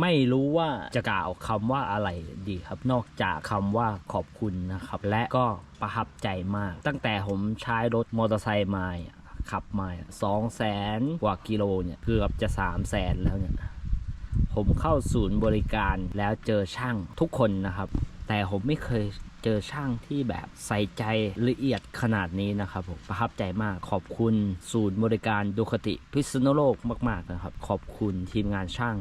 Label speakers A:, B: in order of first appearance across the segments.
A: ไม่รู้ว่าจะกล่าวคำว่าอะไรดีครับ นอกจากคำว่าขอบคุณนะครับ และก็ประทับใจมาก ตั้งแต่ผมใช้รถมอเตอร์ไซค์มาเนี่ยขับมาสองแสนกว่ากิโลเนี่ยเกือบจะสามแสนแล้วเนี่ยผมเข้าศูนย์บริการแล้วเจอช่างทุกคนนะครับ แต่ผมไม่เคยเจอช่างที่แบบใส่ใจละเอียดขนาดนี้นะครับผมประทับใจมากขอบคุณศูนย์บริการดูคติพิษณุโลกมาก ๆนะครับ ขอบคุณทีมงานช่าง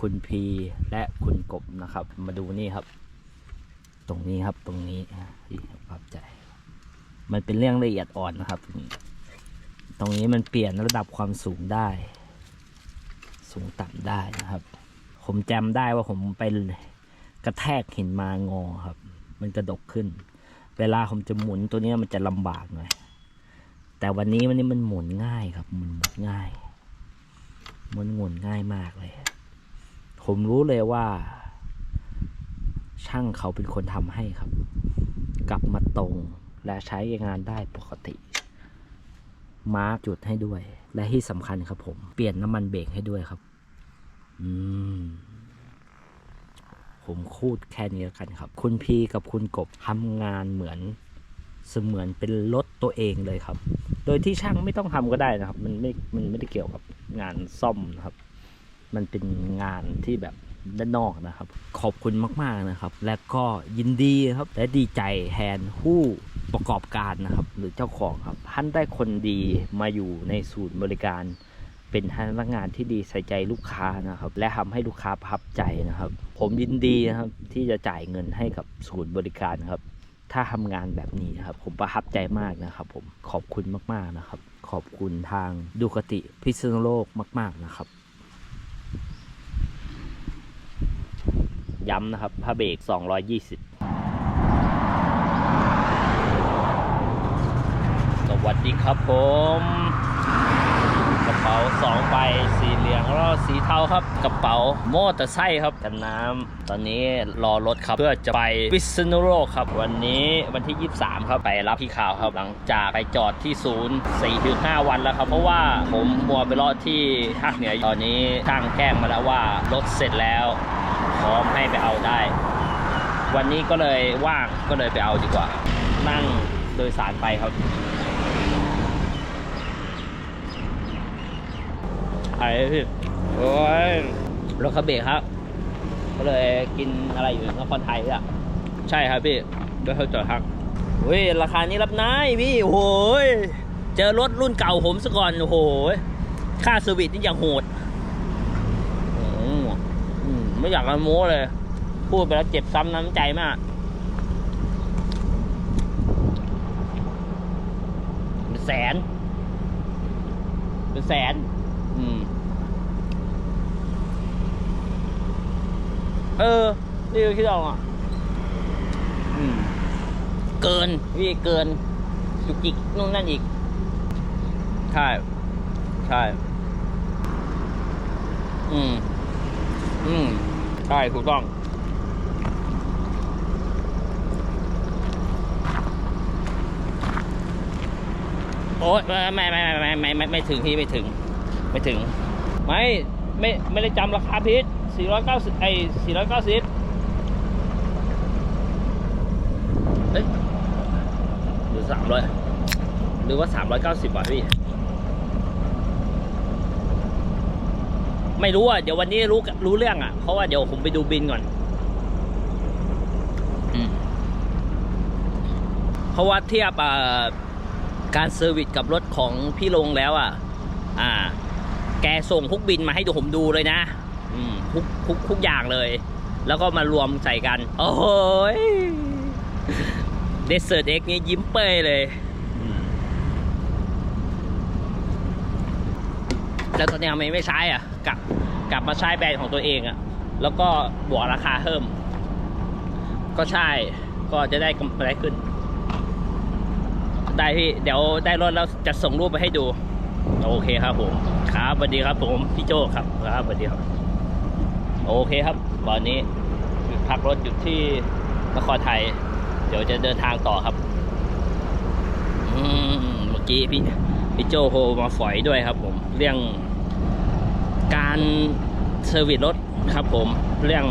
A: คุณพีและคุณกบนะครับ มาดูนี่ครับ ตรงนี้ครับตรงนี้ที่ประทับใจ มันเป็นเรื่องละเอียดอ่อนนะครับ ตรงนี้ตรงนี้มันเปลี่ยนระดับความสูงได้ สูงต่ำได้นะครับ ผมจำได้ว่าผมไปกระแทกหินมางอครับ มันกระดกขึ้น เวลาผมจะหมุนตัวนี้มันจะลำบากหน่อยแต่วันนี้วันนี้มันหมุนง่ายครับ มันหมุนง่าย มันหมุนง่ายมากเลย ผมรู้เลยว่า ช่างเขาเป็นคนทำให้ครับ กลับมาตรงและใช้งานได้ปกติ มาร์กจุดให้ด้วย และที่สำคัญครับผม เปลี่ยนน้ำมันเบรกให้ด้วยครับ อืมผมพูดแค่นี้แล้วกันครับ คุณพีกับคุณกบทำงานเหมือนเสมือนเป็นรถตัวเองเลยครับ โดยที่ช่างไม่ต้องทำก็ได้นะครับ มันไม่ มันไม่ได้เกี่ยวกับงานซ่อมนะครับ มันเป็นงานที่แบบด้านนอกนะครับ ขอบคุณมากๆนะครับ และก็ยินดีครับและดีใจแทนผู้ประกอบการนะครับ หรือเจ้าของครับท่านได้คนดีมาอยู่ในศูนย์บริการ เป็นพนักงานที่ดีใส่ใจลูกค้านะครับ และทำให้ลูกค้าประทับใจนะครับ ผมยินดีนะครับที่จะจ่ายเงินให้กับศูนย์บริการครับ ถ้าทำงานแบบนี้นะครับ ผมประทับใจมากนะครับ ผมขอบคุณมากๆนะครับ ขอบคุณทางดูคติพิษณุโลกมาก ๆนะครับ ย้ำนะครับผ้าเบรก 220 สวัสดีครับผม กระเป๋าสองใบสีเหลืองแล้วสีเทาครับ กระเป๋าโมเตอร์ไซค์ครับกันน้ำตอนนี้รอรถครับ เพื่อจะไปพิษณุโลกครับ วันนี้วันที่ 23 ครับไปรับพี่ข่าวครับ หลังจากไปจอดที่ศูนย์4ถึง5วันแล้วครับ เพราะว่าผมมัวไปรอที่ภาคเหนือตอนนี้ช่างแจ้งมาแล้วว่ารถเสร็จแล้ว พร้อมให้ไปเอาได้ วันนี้ก็เลยว่างก็เลยไปเอาดีกว่า นั่งโดยสารไปครับไอ้พี่โอ้ยรถคาเบะครับ ก็เลยกินอะไรอยู่นครไทยอะใช่ครับพี่ด้วยเขาจอดทักเฮ้ยราคานี้รับนายพี่โอ้ยเจอรถรุ่นเก่าผมซะก่อนโอ้โหยค่าเซอร์วิสนี่อย่างโหด ไม่อยากมาโม้เลย พูดไปแล้วเจ็บซ้ำน้ำใจมากเป็นแสน เป็นแสน อืม เออ นี่คิดเอาอะ อืม เกินพี่เกิน จุกจิกนู่นนั่นอีก ใช่ ใช่ อืมอืม ใช่ถูกต้อง โอ้ยไม่ไม่ไม่ไม่ไม่ไม่ไม่ถึงพี่ไม่ถึง ไม่ถึง ไม่ไม่ไม่ได้จำราคาพิษ490ไอ้490เอ้ยหรือ300หรือว่า390บาทพี่ ไม่รู้อะเดี๋ยววันนี้รู้รู้เรื่องอะเพราะว่าเดี๋ยวผมไปดูบินก่อนอืมเพราะว่าเทียบอ่าการเซอร์วิสกับรถของพี่ลงแล้วอะ อ่า แกส่งทุกบินมาให้ดูผมดูเลยนะ อืมทุกทุกทุกอย่างเลย แล้วก็มารวมใส่กัน โอ้โหเดสเซอร์เอ็กนี่ยิ้มเป้ยเลยอืมแล้วตอนนี้ทำไมไม่ใช้อะ กลับกลับมาใช้แบรนด์ของตัวเองอะ แล้วก็บวกราคาเพิ่ม ก็ใช่ก็จะได้กำไรขึ้น ได้พี่เดี๋ยวได้รถแล้วจะส่งรูปไปให้ดู โอเคครับผมครับสวัสดีครับผมพี่โจครับครับสวัสดีครับ โอเคครับวันนี้พักรถอยู่ที่นครไทย เดี๋ยวจะเดินทางต่อครับอืมเมื่อกี้พี่พี่โจโฮมาฝอยด้วยครับผมเรื่อง การเซอร์วิสรถครับผม เรื่อง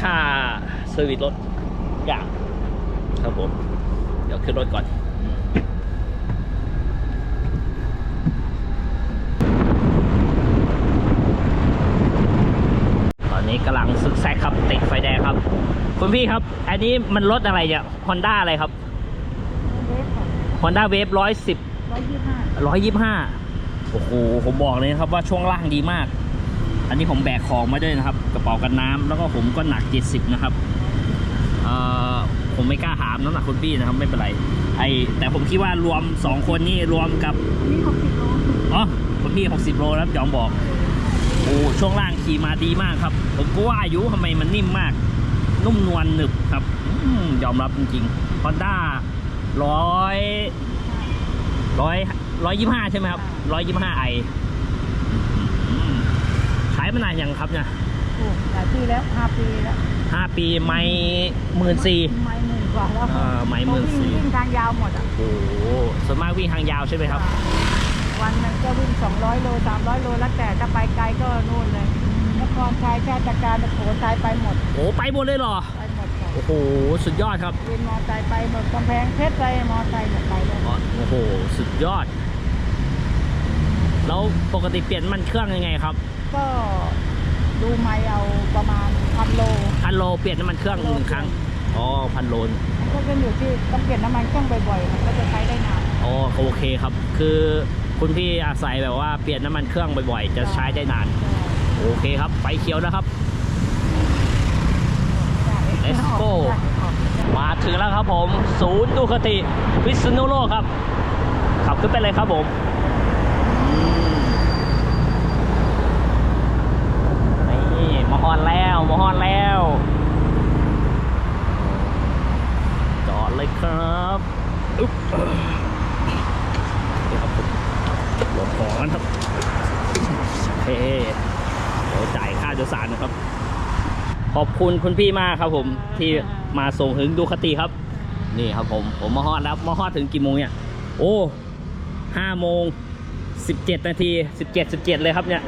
A: ค่าเซอร์วิสรถอย่างครับผม เดี๋ยวขึ้นรถก่อนตอนนี้กำลังซึกแซกครับ ติดไฟแดงครับ คุณพี่ครับ อันนี้มันรถอะไรเนี่ยฮอนด้าอะไรครับ
B: เวฟค่ะ
A: ฮอนด้าเวฟร้อยสิบ
B: ร้อยยี่ห้า
A: ร้อยยี่ห้า โอ้โหผมบอกเลยนะครับว่าช่วงล่างดีมาก อันนี้ผมแบกของมาด้วยนะครับ กระเป๋ากันน้ำแล้วก็ผมก็หนัก 70 นะครับเอ่อผมไม่กล้าถามน้ำหนักคุณพี่นะครับไม่เป็นไรไอแต่ผมคิดว่ารวม 2 คนนี่รวมกับ
B: นี่หกสิบโล
A: อ๋อคุณพี่ 60 โลแล้วยอมบอกโอ้ช่วงล่างขี่มาดีมากครับ ผมก็ว่าอายุทำไมมันนิ่มมาก นุ่มนวลหนึบครับอมยอมรับจริงๆ Honda ร้อยร้อย ร้อยยี่ห้าใช่ไหมครับร้อยยี่ห้าไอขายมานานยังครับเนี่ย
B: โอ้หลายปีแล้วห้าปีแล้ว
A: ห้าปีไม่หมื่นสี่
B: ไม่หมื่นกว่าแล้ว
A: เออไม่หมื่นสี่
B: วิ่งวิ่งทางยาวหมดอะ
A: โอ้โหส่วนมากวิ่งทางยาวใช่ไหมครับ
B: วันหนึงก็วิ่งสองร้อยโลสามร้อยโลแล้วแต่ถ้าไปไกลก็นู่นเลยนครชัยชาติการโขทัยไปหมด
A: โอ้ไปหมดเลยเหรอ
B: ไปหมดค่ะ
A: โอ้โหสุดยอดครับ
B: วินมอไซค์ไปหมดกำแพงเพชรไปมอไซค์หมดไปเลย
A: อ๋อโอ้โหสุดยอด แล้วปกติเปลี่ยนน้ำมันเครื่องยังไงครับ
B: ก็ดูไม่เอาประมาณพันโล
A: พันโลเปลี่ยนน้ำมันเครื่องหนึ่งครั้งอ๋อพันโล
B: ก็จะอยู่ที่ต้องเปลี่ยนน้ำมันเครื่องบ่อยๆมันก็จะใช้ได้นาน
A: อ๋อโอเคครับ คือคุณพี่อาศัยแบบว่าเปลี่ยนน้ำมันเครื่องบ่อยๆ จะใช้ได้นาน โอเคครับไฟเขียวนะครับ Let's go มาถึงแล้วครับผม ศูนย์ดูคติพิษณุโลกครับ ขับขึ้นไปเลยครับผมนี่มา ฮอนแล้วมาฮอนแล้ว จอดเลยครับอึ๊บนี่ครับผมรถของกันครับเคเดี๋ยวจ่ายค่าโดยสารนะครับ ขอบคุณคุณพี่มากครับผมที่มาส่งถึงดูคติครับ นี่ครับผม ผมมาฮอดแล้วมาฮอดถึงกี่โมงเนี่ย โอ้ห้าโมงสิบเจ็ดนาทีสิบเจ็ดสิบเจ็ดเลยครับเนี่ย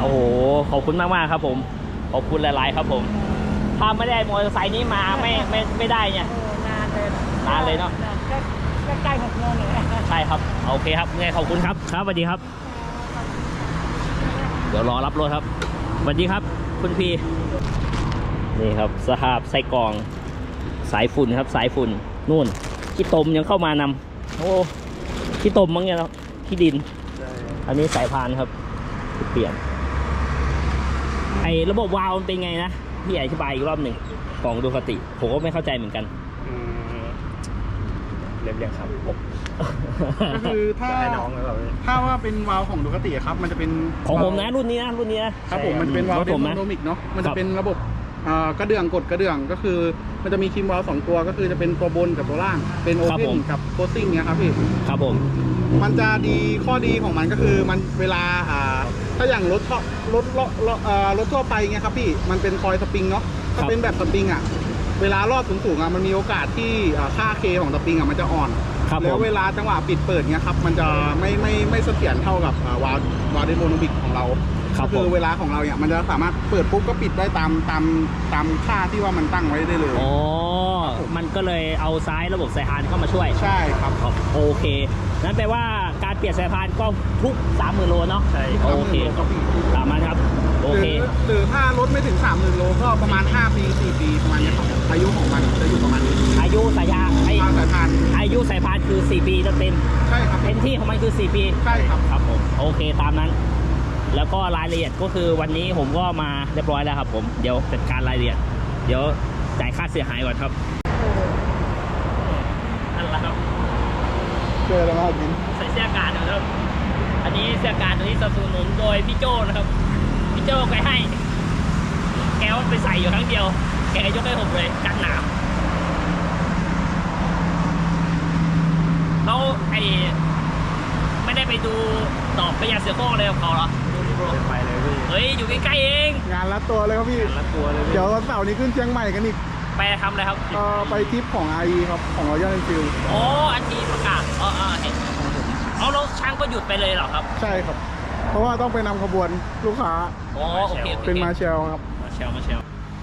A: โอ้โหขอบคุณมากมากๆครับผม ขอบคุณหลาย ๆ ครับผม ถ้าไม่ได้มอเตอร์ไซค์นี้มาไม่ไม่ไม่ได้เนี่ย
B: โอ้นานเลย
A: นานเลยเนอะ
B: ก็ก็ใกล้หกโมงเลย
A: ใช่ครับโอเคครับไงขอบคุณครับครับสวัสดีครับ เดี๋ยวรอรับรถครับสวัสดีครับ คุณพีนี่ครับสภาพไส้กรอง สายฝุ่นครับ สายฝุ่นนู่นขี้ตมยังเข้ามานำโอ้ขี้ตมมั้งเนี่ยเนาะขี้ดิน อันนี้สายพานครับ เปลี่ยนไอ้ ระบบวาล์วมันเป็นไงนะพี่อธิบายอีกรอบหนึ่งของดูคติ ผมก็ไม่เข้าใจเหมือนกัน
C: อืมเรียบเรียงครับผม
D: ก็คือถ้า
C: จะให้น้องหรือเปล่าพี่
D: ถ้าว่าเป็นวาล์วของดูคติครับ มันจะเป็น
A: ของผมนะรุ่นนี้นะรุ่นนี้นะครับ
D: ผมมันจะเป็นวาล์ว
A: รถ
D: เด
A: ผม
D: โม
A: นะ
D: โนมิกเนาะมัน
A: ครั
D: จะ
A: บ
D: เป็นระบบอ่ากระเดื่องกดกระเดื่องก็คือ มันจะมีคิมวาล์วสองตัวก็คือจะเป็นตัวบนกับตัวล่าง เป็นโอ
A: ครับ
D: เพ
A: ผ
D: น
A: ม
D: กับโคซิ่งเนี่ยครับพี่
A: ครับผม
D: มันจะดีข้อดีของมันก็คือมันเวลาอ่า ถ้าอย่างรถทั่วรถรถรถอ่ารถทั่วไปเงี้ยครับพี่มันเป็นคอยสปริงเนาะถ้าเป็นแบบสปริงอะเวลารอบสูงๆอะมันมีโอกาสที่อ่าค่าเคของสปริงอะมันจะอ่อน
A: ครับผ
D: แล้ว
A: ม
D: เวลาจังหวะปิดเปิดเงี้ยครับมันจะไม่ไม่ไม่เสถียรเท่ากับอ่าวาล์ววาล์วเดโมโนมิกของเรา
A: ครับ
D: ก็คื
A: ผม
D: อเวลาของเราเนี่ยมันจะสามารถเปิดปุ๊บก็ปิดได้ตามตามตามค่าที่ว่ามันตั้งไว้ได้เลย
A: อ๋อ มันก็เลยเอาซ้ายระบบสายพานเข้ามาช่วย
D: ใช่ครับ
A: ครับโอเค นั่นแปลว่าการ เปลี่ยนสายพานก็ทุก 3 0,000โลเนาะ
C: ใช่
A: โอเค
D: ครับพี่
A: ตามนั้นครับ โอ
D: ห
A: เค
D: รือหรือถ้ารถไม่ถึง 3 0 0 0 0โลก็ประมาณ 5 ปี 4 ปี ประมาณเนี้ยครับอายุของมันจะอยู่ประมาณนี้
A: อายุสายยาไอ
D: ทางสายพาน
A: อายุสายพานคือ 4 ปีเต็ม
D: ใช่ครับ
A: เต็มที่ของมันคือ 4 ปี
D: ใช่ครับ
A: ครับผมโอเคตามนั้น แล้วก็รายละเอียดก็คือวันนี้ผมก็มาเรียบร้อยแล้วครับ ผมเดี๋ยวจัดการรายละเอียด เดี๋ยวจ่ายค่าเสียหายก่อนครับนั่นแหละครับ
D: เจอแล้วครับมิน
A: ใส่ เสื้อการอยู่นะครับ อันนี้เสื้อการตัวนี้สนับสนุนโดยพี่โจ้นะครับ พี่โจ้ไปให้ แกวาไปใส่อยู่ครั้งเดียว แกยกให้ผมเลยกันหนามแล้วไอ้ไม่ได้ไปดูตอบพยาเสือโคร่งเลยกับเขาเหรอ
C: ไปเลยพี่
A: เฮ้ยอยู่ใกล้ๆเอง
D: งานรัดตัวเลยครับพี่
C: รัดตัวเลยพี่
D: เดี๋ยววันเสาร์นี้ขึ้นเชียงใหม่กันอีก
A: ไปทำอะไรครับ
D: เอ่อไปทริปของ RE ครับ ของ Royal Enfield
A: อ๋ออันที่ประกาศอ๋ออ๋อเห็นเอาแล้ว ช่างก็หยุดไปเลยเหรอครับ
D: ใช่ครับ
A: อ
D: เพราะว่าต้องไปนำขบวนลูกค้า
A: อ๋อโอเคโอเค
D: เป็นมาเชลครับ
A: มาเชลมาเชล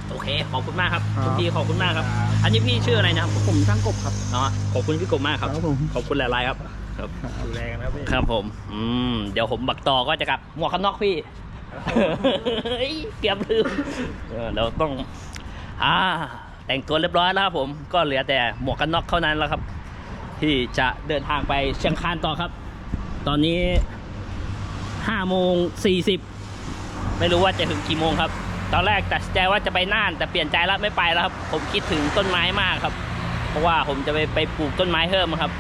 A: โอเคขอบคุณมากครับ
D: ครับ
A: คุณพี่ขอบคุณมากครับ อันนี้พี่ชื่ออะไรนะครับ
D: ผมช่างกบครับ
A: อ๋อขอบคุณพี่กบมากครับ
D: ครับผม
A: ขอบคุณหลายๆครับครับ
C: ดูแลกันครับพี่
A: ครับผมอืมเดี๋ยวผมบักต่อก็จะกลับหมวกกันน็อกพี่เฮ้ยเกือบลืมเออเราต้องอ่าแต่งตัวเรียบร้อยแล้วครับผมก็เหลือแต่หมวกกันน็อกเท่านั้นแล้วครับ ที่จะเดินทางไปเชียงคานต่อครับ ตอนนี้ห้าโมงสี่สิบไม่รู้ว่าจะถึงกี่โมงครับ ตอนแรกตัดใจว่าจะไปน่าน แต่เปลี่ยนใจแล้วไม่ไปแล้วครับ ผมคิดถึงต้นไม้มากครับ เพราะว่าผมจะไปไปปลูกต้นไม้เพิ่มครับ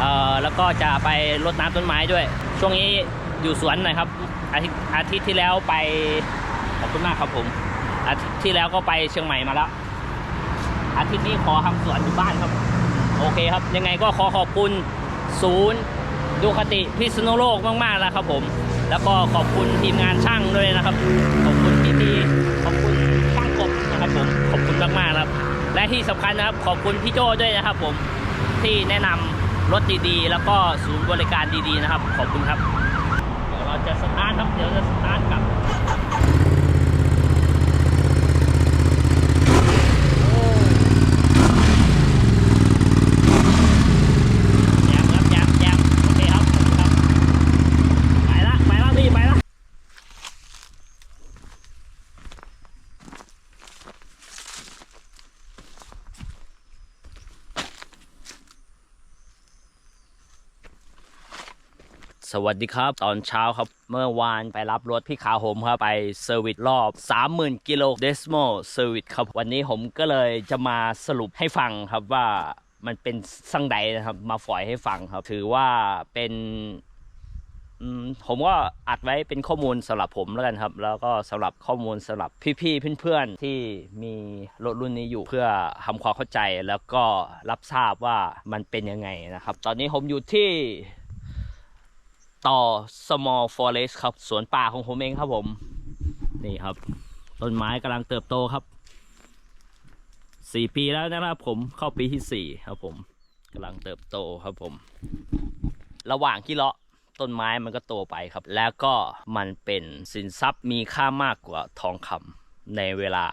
A: เอ่อแล้วก็จะไปรดน้ำต้นไม้ด้วย ช่วงนี้อยู่สวนหน่อยครับ อาทิตย์อาทิตย์ที่แล้วไปขอบคุณมากครับผม อาทิตย์ที่แล้วก็ไปเชียงใหม่มาแล้ว อาทิตย์นี้ขอทำสวนอยู่บ้านครับ โอเคครับ ยังไงก็ขอขอบคุณศูนย์ ดูคติพิษณุโลกมากๆแล้วครับผม แล้วก็ขอบคุณทีมงานช่างด้วยนะครับ ขอบคุณพี่พี่ขอบคุณช่างกบนะครับผม ขอบคุณมากๆนะครับ และที่สำคัญนะครับ ขอบคุณพี่โจ้ด้วยนะครับผม ที่แนะนำรถดีๆ แล้วก็ศูนย์บริการดีๆนะครับ ขอบคุณครับ เดี๋ยวเราจะสตาร์ทครับ เดี๋ยวจะสตาร์ทกลับ แยมครับแยมแยมโอเคครับขอบคุณครับ ไปละไปละพี่ไปละ สวัสดีครับ ตอนเช้าครับ เมื่อวานไปรับรถพี่ขาผมครับ ไปเซอร์วิสรอบ 30,000 กิโลเดซิมอลเซอร์วิสครับ วันนี้ผมก็เลยจะมาสรุปให้ฟังครับว่ามันเป็นสังใดนะครับ มาฝอยให้ฟังครับ ถือว่าเป็นผมก็อัดไว้เป็นข้อมูลสำหรับผมแล้วกันครับ แล้วก็สำหรับข้อมูลสำหรับพี่ๆเพื่อนๆที่มีรถรุ่นนี้อยู่เพื่อทำความเข้าใจแล้วก็รับทราบว่ามันเป็นยังไงนะครับ ตอนนี้ผมอยู่ที่ ต่อ small forest ครับ สวนป่าของผมเองครับผม นี่ครับ ต้นไม้กำลังเติบโตครับสี่ปีแล้วนะครับผมเข้าปีที่สี่ครับผมกำลังเติบโตครับผม ระหว่างที่เลาะต้นไม้มันก็โตไปครับ แล้วก็มันเป็นสินทรัพย์มีค่ามากกว่าทองคำในเวลา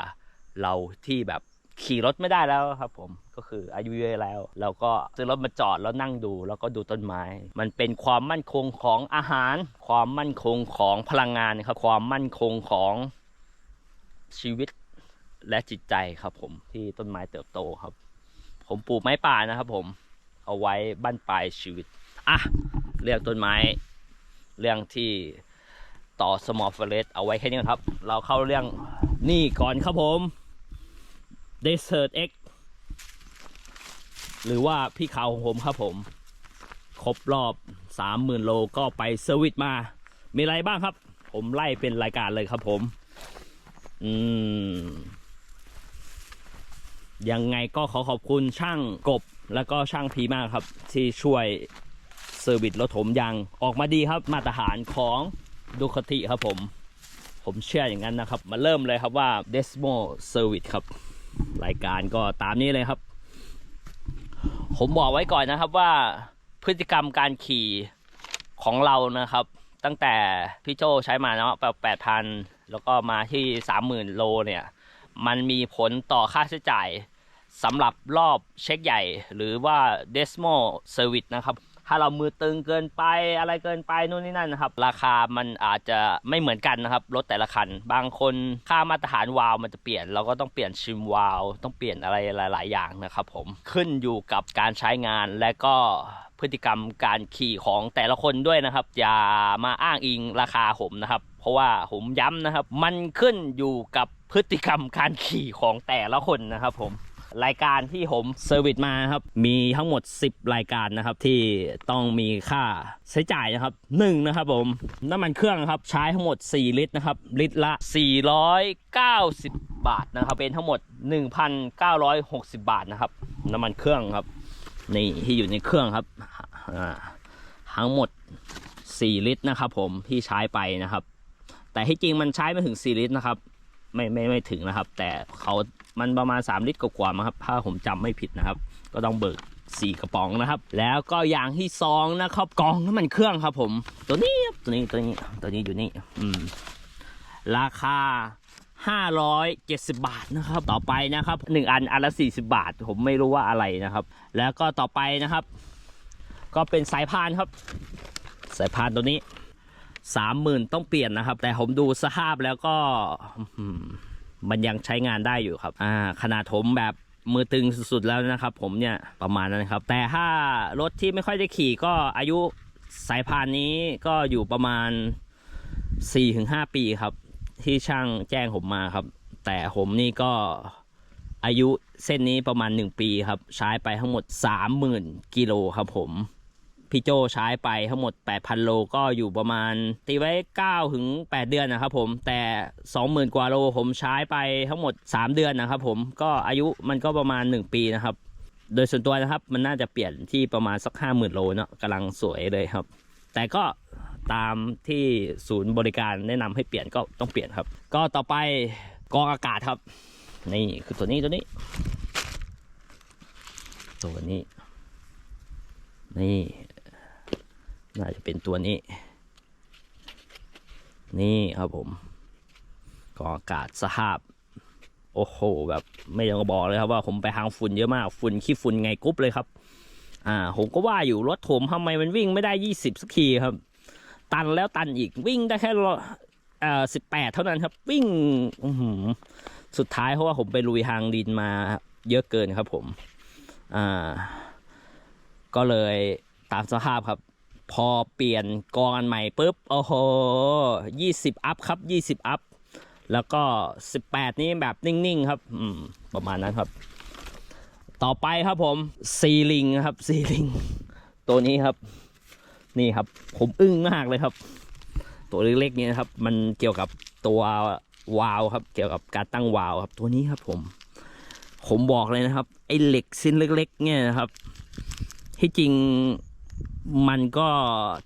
A: เราที่แบบขี่รถไม่ได้แล้วครับผม ก็คืออายุเยอะแล้ว เราก็ซื้อรถมาจอดแล้วนั่งดู แล้วก็ดูต้นไม้ มันเป็นความมั่นคงของอาหาร ความมั่นคงของพลังงานครับความมั่นคงของชีวิตและจิตใจครับ ผมที่ต้นไม้เติบโตครับ ผมปลูกไม้ป่านะครับ ผมเอาไว้บั้นปลายชีวิตอะเรื่องต้นไม้ เรื่องที่ต่อ small forest เอาไว้แค่นี้ครับ เราเข้าเรื่องนี่ก่อนครับผม Desert X หรือว่าพี่ขาวของผมครับผม ครบรอบ 30,000 โลก็ไปเซอร์วิสมา มีอะไรบ้างครับ ผมไล่เป็นรายการเลยครับผม อืม ยังไงก็ขอขอบคุณช่างกบแล้วก็ช่างพีมากครับ ที่ช่วยเซอร์วิสรถผมยางออกมาดีครับ มาตรฐานของดูคติครับผม ผมเชื่ออย่างนั้นนะครับ มาเริ่มเลยครับว่า Desmo Service ครับ รายการก็ตามนี้เลยครับ ผมบอกไว้ก่อนนะครับว่าพฤติกรรมการขี่ของเรานะครับ ตั้งแต่พี่โจใช้มาเนาะแบบแปดพันแล้วก็มาที่สามหมื่นโลเนี่ย มันมีผลต่อค่าใช้จ่ายสำหรับรอบเช็คใหญ่ หรือว่า Desmo Service นะครับ ถ้าเรามือตึงเกินไปอะไรเกินไปนู่นนี่นั่นนะครับ ราคามันอาจจะไม่เหมือนกันนะครับรถแต่ละคัน บางคนค่ามาตรฐานวาล์วมันจะเปลี่ยน เราก็ต้องเปลี่ยนชิมวาล์วต้องเปลี่ยนอะไรหลาย ๆ อย่างนะครับผมขึ้นอยู่กับการใช้งานและก็พฤติกรรมการขี่ของแต่ละคนด้วยนะครับ อย่ามาอ้างอิงราคาผมนะครับ เพราะว่าผมย้ำนะครับ มันขึ้นอยู่กับพฤติกรรมการขี่ของแต่ละคนนะครับผม รายการที่ผมเซอร์วิสมาครับ มีทั้งหมด 10 รายการนะครับที่ต้องมีค่าใช้จ่ายนะครับหนึ่งนะครับผมน้ำมันเครื่องครับใช้ทั้งหมด 4 ลิตรนะครับ ลิตรละ 490 บาทนะครับเป็นทั้งหมด 1,960 บาทนะครับ น้ำมันเครื่องครับนี่ที่อยู่ในเครื่องครับทั้งหมด 4 ลิตรนะครับ ผมที่ใช้ไปนะครับ แต่ที่จริงมันใช้ไม่ถึง 4 ลิตรนะครับ ไม่ไม่ไม่ถึงนะครับ แต่เขา มันประมาณ 3 ลิตรกว่าๆมั้งครับถ้าผมจำไม่ผิดนะครับ ก็ต้องเบิกสี่กระป๋องนะครับ แล้วก็อย่างที่สองนะครับกองน้ำมันเครื่องครับ ผม ตัวนี้ตัวนี้ตัวนี้ตัวนี้อยู่นี่อืมราคา 570 บาทนะครับ ต่อไปนะครับหนึ่งอันอันละ 40 บาท ผมไม่รู้ว่าอะไรนะครับ แล้วก็ต่อไปนะครับ ก็เป็นสายพานครับ สายพานตัวนี้สามหมื่นต้องเปลี่ยนนะครับ แต่ผมดูสภาพแล้วก็อื มันยังใช้งานได้อยู่ครับอ่าขนาดผมแบบมือตึงสุดๆแล้วนะครับ ผมเนี่ยประมาณนั้นครับ แต่ถ้ารถที่ไม่ค่อยได้ขี่ก็อายุสายพานนี้ก็อยู่ประมาณ 4-5 ปีครับ ที่ช่างแจ้งผมมาครับ แต่ผมนี่ก็อายุเส้นนี้ประมาณ 1 ปีครับ ใช้ไปทั้งหมด 30,000 กิโลครับผม พี่โจใช้ไปทั้งหมด 8,000 โลก็อยู่ประมาณ ตีไว้9ถึง8เดือนนะครับผมแต่ 20,000 กว่าโลผมใช้ไปทั้งหมด 3 เดือนนะครับผมก็อายุมันก็ประมาณ 1 ปีนะครับ โดยส่วนตัวนะครับมันน่าจะเปลี่ยนที่ประมาณสัก 50,000 โลเนาะกำลังสวยเลยครับ แต่ก็ตามที่ศูนย์บริการแนะนำให้เปลี่ยนก็ต้องเปลี่ยนครับ ก็ต่อไปกองอากาศครับ นี่คือตัวนี้ตัวนี้ ตัวนี้นี่ น่าจะเป็นตัวนี้ นี่ครับผมกรองอากาศสภาพ โอ้โห แบบไม่ต้องบอกเลยครับว่าผมไปหางฝุ่นเยอะมากฝุ่นขี้ฝุ่นไงกรุ๊บเลยครับ อ่า ผมก็ว่าอยู่รถผมทำไมมันวิ่งไม่ได้ยี่สิบสักทีครับ ตันแล้วตันอีกวิ่งได้แค่รเอ่อสิบแปดเท่านั้นครับ วิ่งสุดท้ายเพราะว่าผมไปลุยทางดินมาเยอะเกินครับผม อ่า ก็เลยตามสภาพครับ พอเปลี่ยนกองอันใหม่ปุ๊บ โอ้โหยี่สิบอัพครับยี่สิบอัพ แล้วก็สิบแปดนี้แบบนิ่งๆครับ อืม ประมาณนั้นครับ ต่อไปครับผมซีลิงครับซีลิง ตัวนี้ครับ นี่ครับ ผมอึ้งมากเลยครับ ตัวเล็กๆนี้นะครับ มันเกี่ยวกับตัววาล์วครับ เกี่ยวกับการตั้งวาล์วครับ ตัวนี้ครับ ผม ผมบอกเลยนะครับ ไอ้เหล็กชิ้นเล็ก ๆ เนี่ยนะครับ ที่จริง มันก็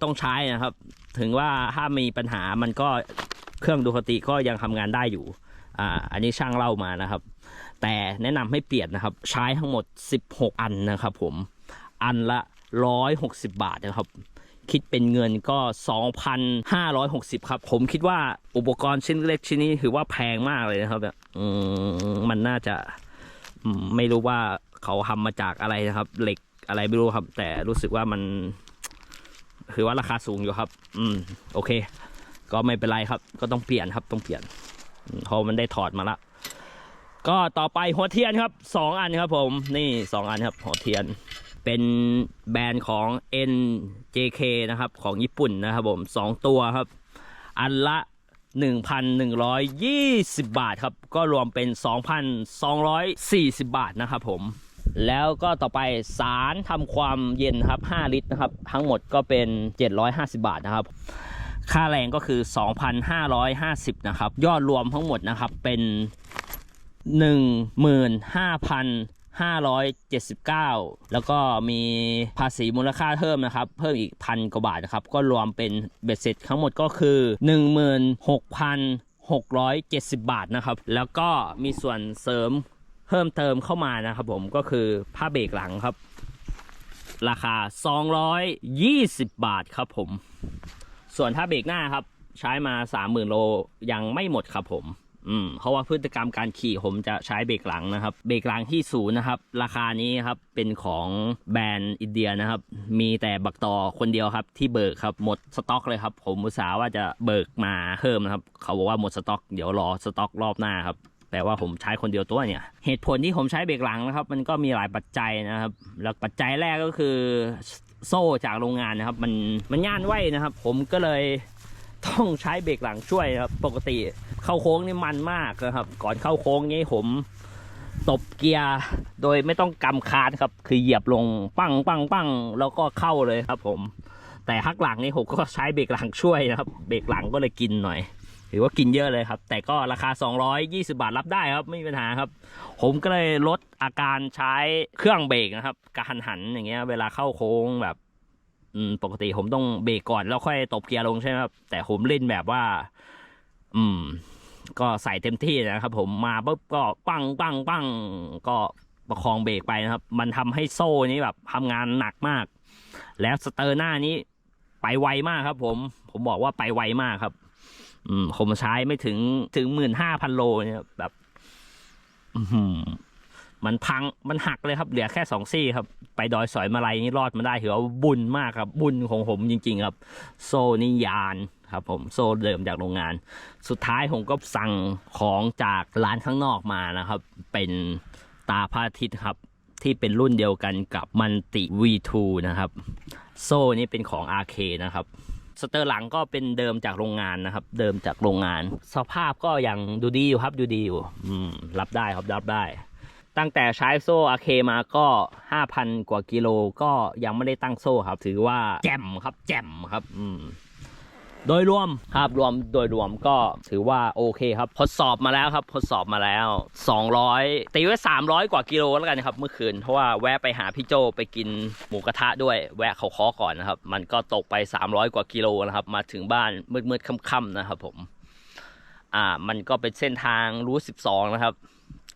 A: ต้องใช้นะครับ ถึงว่าถ้ามีปัญหามันก็เครื่องดูคติก็ยังทำงานได้อยู่ อ่า อันนี้ช่างเล่ามานะครับ แต่แนะนำให้เปลี่ยนนะครับ ใช้ทั้งหมด 16 อันนะครับ ผม อันละ 160 บาทนะครับ คิดเป็นเงินก็ 2,560 ครับ ผมคิดว่าอุปกรณ์ชิ้นเล็กชิ้นนี้ถือว่าแพงมากเลยนะครับอืมมันน่าจะไม่รู้ว่าเขาทำมาจากอะไรนะครับ เหล็ก อะไรไม่รู้ครับ แต่รู้สึกว่ามันคือว่าราคาสูงอยู่ครับ อืม โอเค ก็ไม่เป็นไรครับ ก็ต้องเปลี่ยนครับ ต้องเปลี่ยนเพราะมันได้ถอดมาละก็ต่อไปหัวเทียนครับสองอันครับผม นี่สองอันครับ หัวเทียน เป็นแบรนด์ของ NJK นะครับ ของญี่ปุ่นนะครับผมสองตัวครับ อันละ 1,120 บาทครับ ก็รวมเป็น 2,240 บาทนะครับผม แล้วก็ต่อไปสารทำความเย็นครับ 5 ลิตรนะครับ ทั้งหมดก็เป็น 750 บาทนะครับ ค่าแรงก็คือ 2,550 นะครับ ยอดรวมทั้งหมดนะครับเป็น 15,579 แล้วก็มีภาษีมูลค่าเพิ่มนะครับ เพิ่มอีกพันกว่าบาทนะครับ ก็รวมเป็นเบ็ดเสร็จทั้งหมดก็คือ 16,670 บาทนะครับ แล้วก็มีส่วนเสริม เพิ่มเติมเข้ามานะครับผมก็คือผ้าเบรกหลังครับ ราคา 220 บาทครับผม ส่วนถ้าเบรกหน้าครับ ใช้มา 30,000 โลยังไม่หมดครับผมอืมเพราะว่าพฤติกรรมการขี่ผมจะใช้เบรกหลังนะครับ เบรกหลังที่ศูนย์นะครับ ราคานี้ครับเป็นของแบรนด์อินเดียนะครับ มีแต่บักต่อคนเดียวครับ ที่เบิกครับหมดสต็อกเลยครับ ผมอุตส่าห์ว่าจะเบิกมาเพิ่มนะครับ เขาบอกว่าหมดสต็อก เดี๋ยวรอสต็อกรอบหน้าครับ แต่ว่าผมใช้คนเดียวตัวเนี่ย เหตุผลที่ผมใช้เบรกหลังนะครับ มันก็มีหลายปัจจัยนะครับ แล้วปัจจัยแรกก็คือโซ่จากโรงงานนะครับ มันมันย่านไหวนะครับ ผมก็เลยต้องใช้เบรกหลังช่วยครับ ปกติเข้าโค้งนี่มันมากนะครับ ก่อนเข้าโค้งนี้ผมตบเกียร์โดยไม่ต้องกำคาร์ดครับ คือเหยียบลงปั้งปั้งปั้งแล้วก็เข้าเลยครับ ผม แต่ฮักหลังนี่ผมก็ใช้เบรกหลังช่วยนะครับ เบรกหลังก็เลยกินหน่อย ถือว่ากินเยอะเลยครับ แต่ก็ราคา 220 บาทรับได้ครับ ไม่มีปัญหาครับ ผมก็เลยลดอาการใช้เครื่องเบรกนะครับกระหันหันอย่างเงี้ย เวลาเข้าโค้งแบบปกติผมต้องเบรกก่อนแล้วค่อยตบเกียร์ลงใช่ไหมครับ แต่ผมเล่นแบบว่า อืม ก็ใส่เต็มที่นะครับ ผมมาปุ๊บก็ปังปังปังก็ประคองเบรกไปนะครับ มันทำให้โซ่นี้แบบทำงานหนักมาก แล้วสเตอร์หน้านี้ ไปไวมากครับ ผม ผมบอกว่าไปไวมากครับ อืมผมใช้ไม่ถึงถึงหมื่นห้าพันโลเนี่ยแบบมันพังมันหักเลยครับ เหลือแค่สองซี่ครับ ไปดอยสอยมาลัยนี่รอดมาได้ถือว่าบุญมากครับ บุญของผมจริง ๆ ครับ โซนี่ยานครับ ผมโซเดิมจากโรงงาน สุดท้ายผมก็สั่งของจากร้านข้างนอกมานะครับ เป็นตาพระอาทิตย์ครับ ที่เป็นรุ่นเดียวกันกับมันติ V2 นะครับ โซ่นี่เป็นของ RK นะครับ สเตอร์หลังก็เป็นเดิมจากโรงงานนะครับ เดิมจากโรงงาน สภาพก็ยังดูดีอยู่ครับดูดีอยู่อืมรับได้ครับรับได้ ตั้งแต่ใช้โซ่อาเคมาก็5,000กว่ากิโลก็ยังไม่ได้ตั้งโซ่ครับ ถือว่าแจ่มครับแจ่มครับ อืม โดยรวมครับรวมโดยรวมก็ถือว่าโอเคครับทดสอบมาแล้วครับทดสอบมาแล้ว 200ตีไว้300 กว่ากิโลแล้วกันครับเมื่อคืนเพราะว่าแวะไปหาพี่โจไปกินหมูกระทะด้วยแวะเขาคอก่อนนะครับ มันก็ตกไป 300 กว่ากิโลนะครับ มาถึงบ้านมืดๆค่ำๆนะครับผมอ่ามันก็เป็นเส้นทางรูท12 นะครับ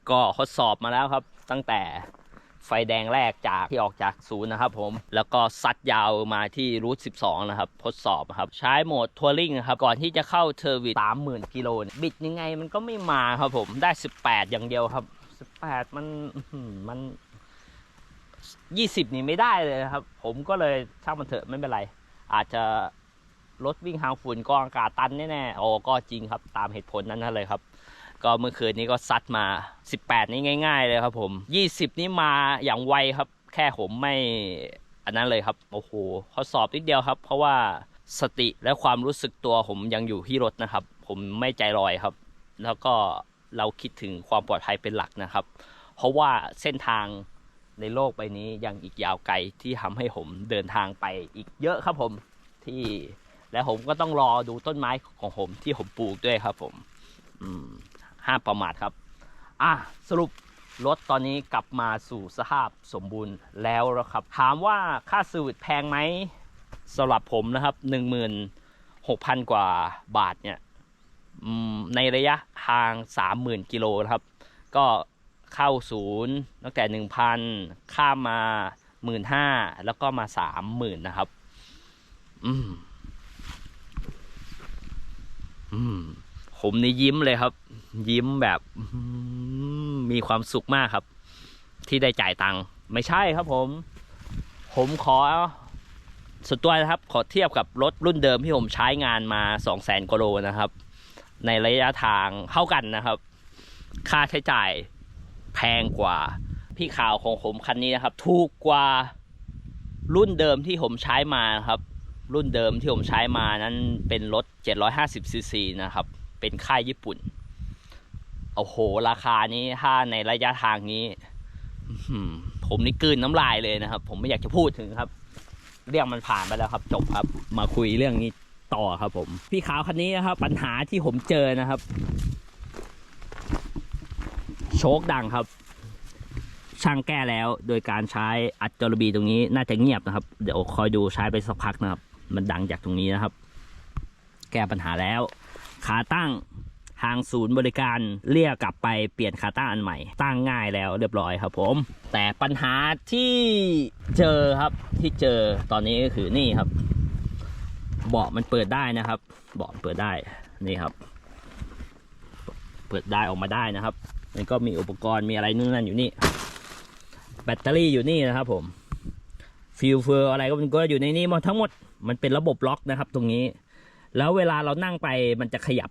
A: ก็ทดสอบมาแล้วครับตั้งแต่ ไฟแดงแรกจากที่ออกจากศูนย์นะครับผมแล้วก็ซัดยาวมาที่รูท12 นะครับทดสอบครับใช้โหมดทัวริงครับก่อนที่จะเข้าเทอร์วิส30,000 กิโลเนี่ยบิดยังไงมันก็ไม่มาครับผมได้ 18 อย่างเดียวครับ 18 มันมัน 20 นี่ไม่ได้เลยครับ ผมก็เลยช่างมันเถอะไม่เป็นไร อาจจะรถวิ่งทางฝุ่นกองอากาศตันแน่ๆโอ้ก็จริงครับตามเหตุผลนั้นนั่นเลยครับ ก็เมื่อคืนนี้ก็ซัดมา 18 นี่ง่าย ๆ เลยครับผม 20 นี่มาอย่างไวครับ แค่ผมไม่อันนั้นเลยครับ โอ้โหข้อสอบนิดเดียวครับ เพราะว่าสติและความรู้สึกตัวผมยังอยู่ที่รถนะครับ ผมไม่ใจลอยครับ แล้วก็เราคิดถึงความปลอดภัยเป็นหลักนะครับ เพราะว่าเส้นทางในโลกใบนี้ยังอีกยาวไกลที่ทำให้ผมเดินทางไปอีกเยอะครับผมที่และผมก็ต้องรอดูต้นไม้ของผมที่ผมปลูกด้วยครับผม อืม ห้ามประมาทครับ อะสรุปรถตอนนี้กลับมาสู่สภาพสมบูรณ์แล้วนะครับ ถามว่าค่าสวิตแพงไหมสำหรับผมนะครับ 16,000 กว่าบาทเนี่ยในระยะทาง 30,000 กิโลครับ ก็เข้าศูนย์ตั้งแต่ 1,000 ข้ามมา 15,000 แล้วก็มา 30,000 นะครับ อืมอืม ผมนี่ยิ้มเลยครับ ยิ้มแบบมีความสุขมากครับ ที่ได้จ่ายตังค์ไม่ใช่ครับผม ผมขอสุดตัวนะครับ ขอเทียบกับรถรุ่นเดิมที่ผมใช้งานมา2 0 0 0 0กโลนะครับ ในระยะทางเท่ากันนะครับ ค่าใช้จ่ายแพงกว่า พี่ข่าวของผมคันนี้นะครับ ถูกกว่ารุ่นเดิมที่ผมใช้มานะครับ รุ่นเดิมที่ผมใช้มานั้นเป็นรถ 750ซีซีนะครับ เป็นค่ายญี่ปุ่น โอ้โห ราคานี้ถ้าในระยะทางนี้ผมนี่กลืนน้ำลายเลยนะครับ ผมไม่อยากจะพูดถึงครับ เรื่องมันผ่านไปแล้วครับ จบครับ มาคุยเรื่องนี้ต่อครับ ผม พี่ขาวคันนี้นะครับ ปัญหาที่ผมเจอนะครับ โชคดังครับ ช่างแก้แล้ว โดยการใช้อัดจรบีตรงนี้ น่าจะเงียบนะครับ เดี๋ยวคอยดูใช้ไปสักพักนะครับ มันดังจากตรงนี้นะครับ แก้ปัญหาแล้ว ขาตั้งทางศูนย์บริการเรียกกลับไปเปลี่ยนขาตั้งอันใหม่ ตั้งง่ายแล้วเรียบร้อยครับผม แต่ปัญหาที่เจอครับที่เจอตอนนี้ก็คือนี่ครับ เบาะมันเปิดได้นะครับ เบาะเปิดได้นี่ครับ เปิดได้ออกมาได้นะครับมันก็มีอุปกรณ์มีอะไรนู่นนั่นอยู่นี่ แบตเตอรี่อยู่นี่นะครับ ผมฟิลเฟอร์อะไรก็มันก็อยู่ในนี้หมดทั้งหมดมันเป็นระบบล็อกนะครับ ตรงนี้ แล้วเวลาเรานั่งไปมันจะขยับ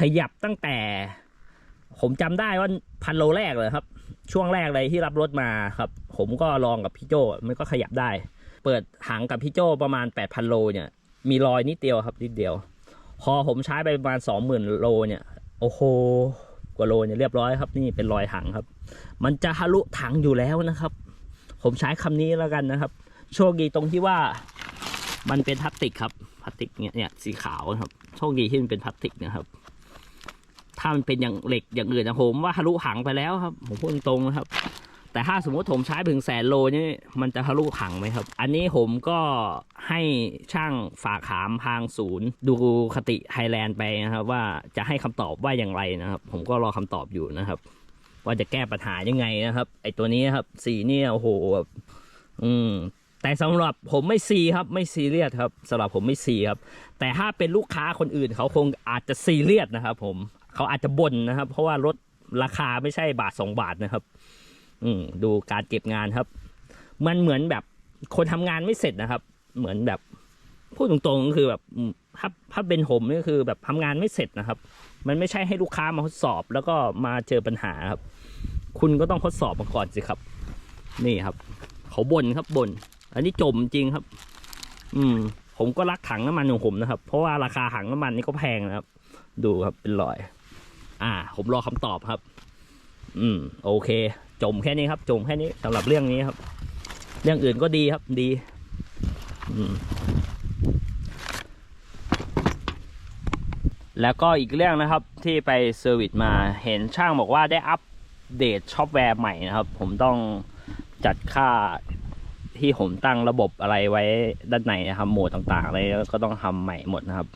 A: ขยับตั้งแต่ ผมจำได้ว่าพันโลแรกเลยครับ ช่วงแรกเลยที่รับรถมาครับ ผมก็ลองกับพี่โจมันก็ขยับได้ เปิดหางกับพี่โจประมาณ 8,000 โลเนี่ย มีรอยนิดเดียวครับนิดเดียว พอผมใช้ไปประมาณ 20,000 โลเนี่ย โอ้โหกว่าโลเนี่ยเรียบร้อยครับนี่เป็นรอยถังครับ มันจะทะลุถังอยู่แล้วนะครับ ผมใช้คำนี้แล้วกันนะครับ โชคดีตรงที่ว่ามันเป็นพลาสติกครับ พลาสติกเนี่ยเนี่ยสีขาวครับโชคดีที่มันเป็นพลาสติกนะครับ ถ้ามันเป็นอย่างเหล็กอย่างอื่นนะผมว่าทะลุถังไปแล้วครับ ผมพูดตรงนะครับ แต่ถ้าสมมติผมใช้ถึงแสนโลนี่มันจะทะลุถังไหมครับ อันนี้ผมก็ให้ช่างฝากถามทางศูนย์ ดูคติไฮแลนด์ไปนะครับ ว่าจะให้คำตอบว่าอย่างไรนะครับ ผมก็รอคำตอบอยู่นะครับ ว่าจะแก้ปัญหายังไงนะครับ ไอตัวนี้นครับ สีเนี่ยโอ้โหแบบอืม แต่สำหรับผมไม่ซีครับไม่ซีเรียสครับสำหรับผมไม่ซีครับ แต่ถ้าเป็นลูกค้าคนอื่นเขาคงอาจจะซีเรียสนะครับ ผมเขาอาจจะบ่นนะครับ เพราะว่ารถราคาไม่ใช่บาทสองบาทนะครับ อืมดูการเก็บงานครับ มันเหมือนแบบคนทำงานไม่เสร็จนะครับ เหมือนแบบพูดตรงๆก็คือแบบถ้าถ้าเป็นผมนี่คือแบบทำงานไม่เสร็จนะครับ มันไม่ใช่ให้ลูกค้ามาทดสอบ แล้วก็มาเจอปัญหาครับ คุณก็ต้องทดสอบมาก่อนสิครับ นี่ครับ เขาบ่นครับบ่น อันนี้จมจริงครับ อืม ผมก็รักถังน้ำมันของผมนะครับ เพราะว่าราคาถังน้ำมันนี่ก็แพงนะครับ ดูครับเป็นรอย อ่า ผมรอคำตอบครับ อืม โอเค จมแค่นี้ครับ จมแค่นี้สำหรับเรื่องนี้ครับ เรื่องอื่นก็ดีครับ ดี อืมแล้วก็อีกเรื่องนะครับที่ไปเซอร์วิสมาเห็นช่างบอกว่าได้อัปเดตซอฟต์แวร์ใหม่นะครับ ผมต้องจัดค่า ที่ผมตั้งระบบอะไรไว้ด้านในนะครับโหมดต่างๆอะไรก็ต้องทำใหม่หมดนะครับ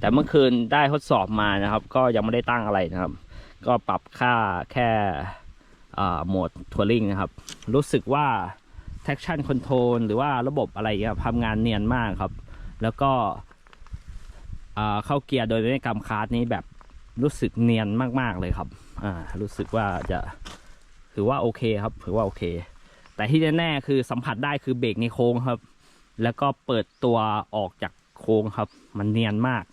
A: แต่เมื่อคืนได้ทดสอบมานะครับ ก็ยังไม่ได้ตั้งอะไรนะครับ ก็ปรับค่าแค่โหมดทัวริงนะครับ รู้สึกว่า traction control หรือว่าระบบอะไรเงี้ยทำงานเนียนมากครับ แล้วก็เข้าเกียร์โดยไม่กำคาร์ดนี้แบบรู้สึกเนียนมากๆเลยครับ อ่า รู้สึกว่าจะถือว่าโอเคครับ ถือว่าโอเค แต่ที่แน่ๆคือสัมผัสได้คือเบรกในโค้งครับ แล้วก็เปิดตัวออกจากโค้งครับ มันเนียนมาก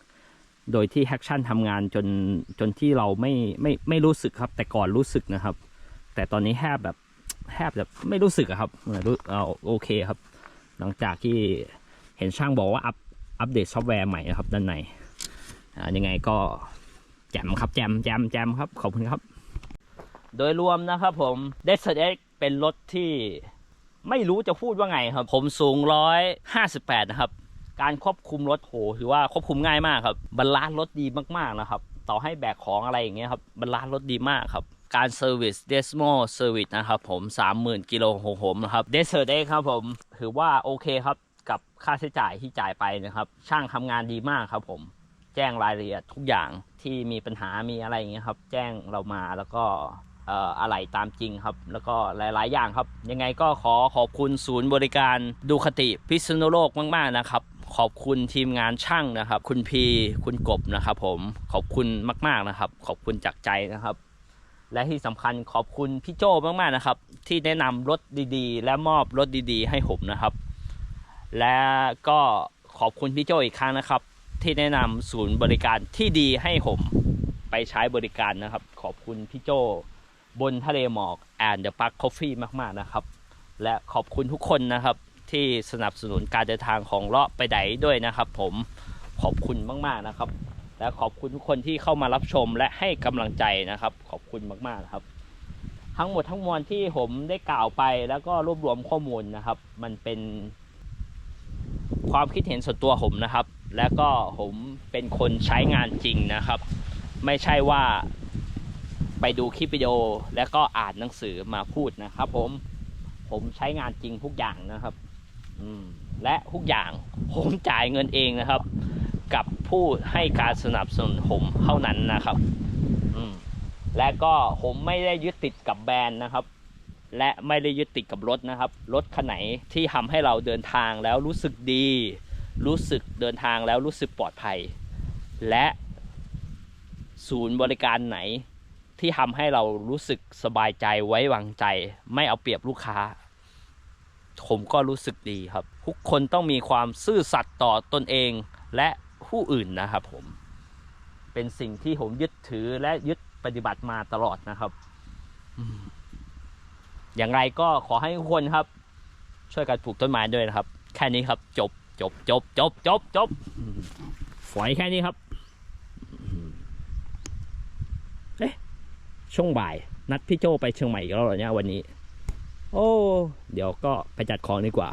A: โดยที่แฮกชั่นทำงานจนจนที่เราไม่ไม่ไม่รู้สึกครับ แต่ก่อนรู้สึกนะครับ แต่ตอนนี้แทบแบบแทบจะไม่รู้สึกครับรู้เอาโอเคครับ หลังจากที่เห็นช่างบอกว่าอัพอัปเดตซอฟต์แวร์ใหม่นะครับด้านในอ่ายังไงก็แจมครับแจมแจมแจมครับขอบคุณครับ โดยรวมนะครับผมเดสเอ็กเป็นรถที่ไม่รู้จะพูดว่าไงครับ ผมสูงร้อยห้าสิบแปดนะครับ การควบคุมรถโหถือว่าควบคุมง่ายมากครับบรรลานรถดีมากๆนะครับ ต่อให้แบกของอะไรอย่างเงี้ยครับบรรลานรถดีมากครับการเซอร์วิสเดสโมเซอร์วิสนะครับผม 30,000 กิโลของผมนะครับเดสเอ็กครับผม ถือว่าโอเคครับกับค่าใช้จ่ายที่จ่ายไปนะครับ ช่างทำงานดีมากครับผม แจ้งรายละเอียดทุกอย่างที่มีปัญหามีอะไรอย่างเงี้ยครับ แจ้งเรามาแล้วก็ อะไรตามจริงครับ แล้วก็หลาย ๆ อย่างครับ ยังไงก็ขอขอบคุณศูนย์บริการดูคติพิษณุโลกมาก ๆ นะครับ ขอบคุณทีมงานช่างนะครับ คุณพีคุณกบนะครับ ผมขอบคุณมาก ๆ นะครับ ขอบคุณจากใจนะครับ และที่สำคัญขอบคุณพี่โจ้มาก ๆ นะครับ ที่แนะนำรถดีๆ และมอบรถดีๆ ให้ผมนะครับ และก็ขอบคุณพี่โจ้อีกครั้งนะครับ ที่แนะนำศูนย์บริการที่ดีให้ผมไปใช้บริการนะครับ ขอบคุณพี่โจ บนทะเลหมอกแอนเดอะปักคอฟฟี่มากๆนะครับ และขอบคุณทุกคนนะครับ ที่สนับสนุนการเดินทางของเลาะไปไหนด้วยนะครับ ผมขอบคุณมากๆนะครับ และขอบคุณทุกคนที่เข้ามารับชมและให้กำลังใจนะครับ ขอบคุณมากๆนะครับ ทั้งหมดทั้งมวลที่ผมได้กล่าวไปแล้วก็รวบรวมข้อมูลนะครับ มันเป็นความคิดเห็นส่วนตัวผมนะครับ แล้วก็ผมเป็นคนใช้งานจริงนะครับ ไม่ใช่ว่า ไปดูคลิปวิดีโอแล้วก็อ่านหนังสือมาพูดนะครับ ผมผมใช้งานจริงทุกอย่างนะครับ อืมและทุกอย่างผมจ่ายเงินเองนะครับ กับผู้ให้การสนับสนุนผมเท่านั้นนะครับ อืมและก็ผมไม่ได้ยึดติดกับแบรนด์นะครับ และไม่ได้ยึดติดกับรถนะครับ รถคันไหนที่ทำให้เราเดินทางแล้วรู้สึกดี รู้สึกเดินทางแล้วรู้สึกปลอดภัย และศูนย์บริการไหน ที่ทำให้เรารู้สึกสบายใจไว้วางใจ ไม่เอาเปรียบลูกค้า ผมก็รู้สึกดีครับ ทุกคนต้องมีความซื่อสัตย์ต่อตนเองและผู้อื่นนะครับผม เป็นสิ่งที่ผมยึดถือและยึดปฏิบัติมาตลอดนะครับ อย่างไรก็ขอให้ทุกคนครับ ช่วยกันปลูกต้นไม้ด้วยนะครับ แค่นี้ครับ จบจบจบจบจบจบฝอยแค่นี้ครับอืมเอ๊ะ ช่วงบ่าย นัดพี่โจไปเชียงใหม่อีกแล้วเหรอเนี่ยวันนี้ โอ้ เดี๋ยวก็ไปจัดของดีกว่า